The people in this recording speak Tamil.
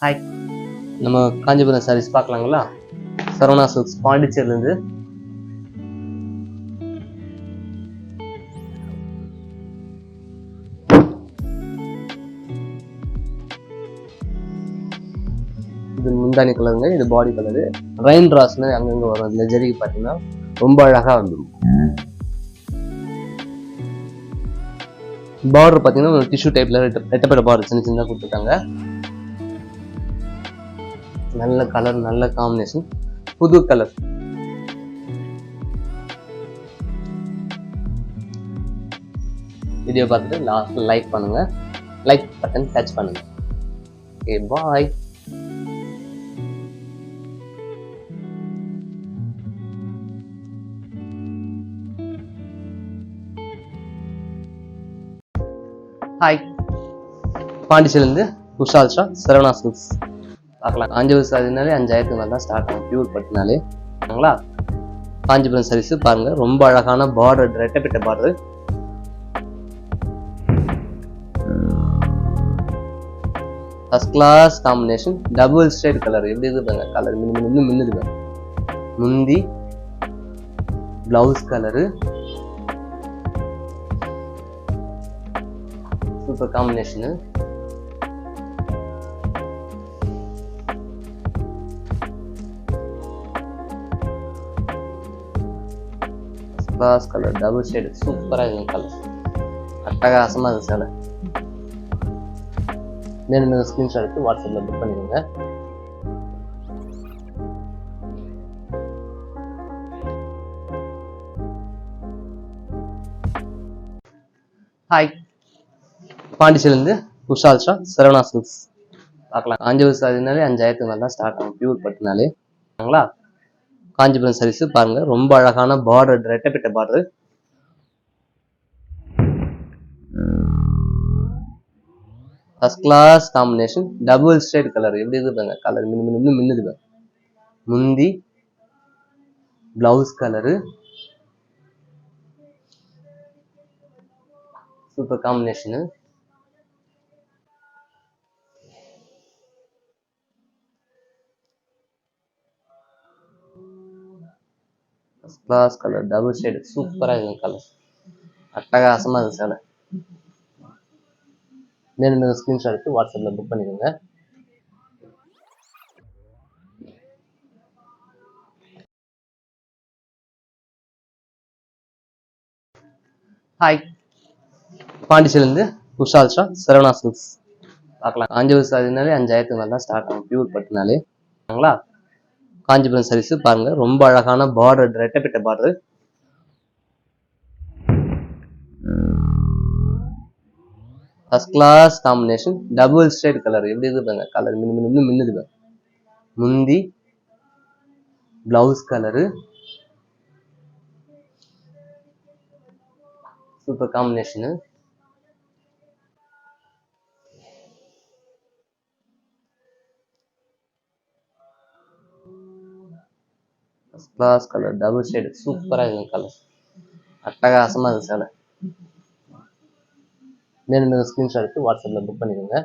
ஹாய் நம்ம காஞ்சிபுரம் சாரீஸ் பார்க்கலாங்களா? சரவணா சில்க்ஸ் பாண்டிச்சேரிலேருந்து இது முந்தானி கலருங்க இது பாடி கலரு ரெயின் ட்ராஸ்னு அங்கங்கே வரும். இதில் ஜெரிக்கு பார்த்தீங்கன்னா ரொம்ப அழகாக வந்துடும் பார்டர் பார்த்தீங்கன்னா டிஷ்யூ டைப்ல ரெட்டப்பட்ட பார்டர் சின்ன சின்னதாக கொடுத்துருக்காங்க. நல்ல கலர் நல்ல காம்பினேஷன் புது கலர் வீடியோ பார்த்துட்டு லாஸ்ட் லைக் பண்ணுங்க. லைக் பட்டன் டச் பண்ணுங்க. ஓகே பாய் ஹாய் பாண்டிச்சேரிலேருந்து உஷால்ஷா சரவணா சில்க்ஸ் பார்க்கலாம். காஞ்சிபுரம் சாரினாலே அஞ்சாயிரத்துக்கு மேலே தான் ஸ்டார்ட் ஆகும். பியூர் பட்டுனாலே சரிங்களா? காஞ்சிபுரம் சாரீஸ் பாருங்கள் ரொம்ப அழகான border ரெட்டப்பிட்ட border first class combination double state colour எப்படி இது பாருங்க? கலர் மின்னு மின்னு மின்னுது பாருங்க முந்தி blouse colour super combination class colour double shade சூப்பராக இருக்குது கலர் அட்டகாசமாக இருக்குது சேலை. மேலும் மேலும் ஸ்க்ரீன்ஷாட் எடுத்து வாட்ஸ்அப்பில் புக் பண்ணிடுங்க. ஹாய் பாண்டிச்சேரிலேருந்து விஷால் ஷா சரவணா சில்க்ஸ். பார்க்கலாம். அஞ்சு வருஷம் சாரினாலே அஞ்சாயிரத்துக்கு மேலே தான் ஸ்டார்ட் ஆகும். பியூர் பட்டுனாலே சரிங்களா காஞ்சிபுரம் சாரீஸ் பாருங்க. ரொம்ப அழகான border ரெட்டப்பிட்ட border first class combination double straight colour எப்படி இது பாருங்க? கலர் மின்னு மின்னு மின்னு மின்னுது பாருங்க. முந்தி blouse colour super combination first class colour double shade சூப்பராக இருக்குது கலர் அட்டகாசமாக இருக்குது சேலை. மேலும் மேலும் ஸ்க்ரீன்ஷாட் எடுத்து வாட்ஸ்அப்பில் புக் பண்ணிடுங்க ஹாய் பாண்டிச்சேரிலேருந்து விஷால் ஷா சரவணா சில்க்ஸ் பார்க்கலாம். காஞ்சிபுரம் சாரினாலே அஞ்சாயிரத்துக்கு மேலே தான் ஸ்டார்ட் ஆகும். பியூர் பட்டுனாலே. காஞ்சிபுரம் சாரீஸ் பாருங்க. ரொம்ப அழகான border ரெட்டப்பட்ட border first class combination double state colour எப்படி இது பாருங்க? கலர் மின்னு மின்னு மின்னு மின்னுது பாருங்க. முந்தி blouse colour super combination first class colour double shade சூப்பராக இருக்குது கலர் அட்டகாசமாக இருக்குது சேலை மேலும் ஸ்க்ரீன்ஷாட் எடுத்து வாட்ஸ்அப்பில் புக் பண்ணிடுங்க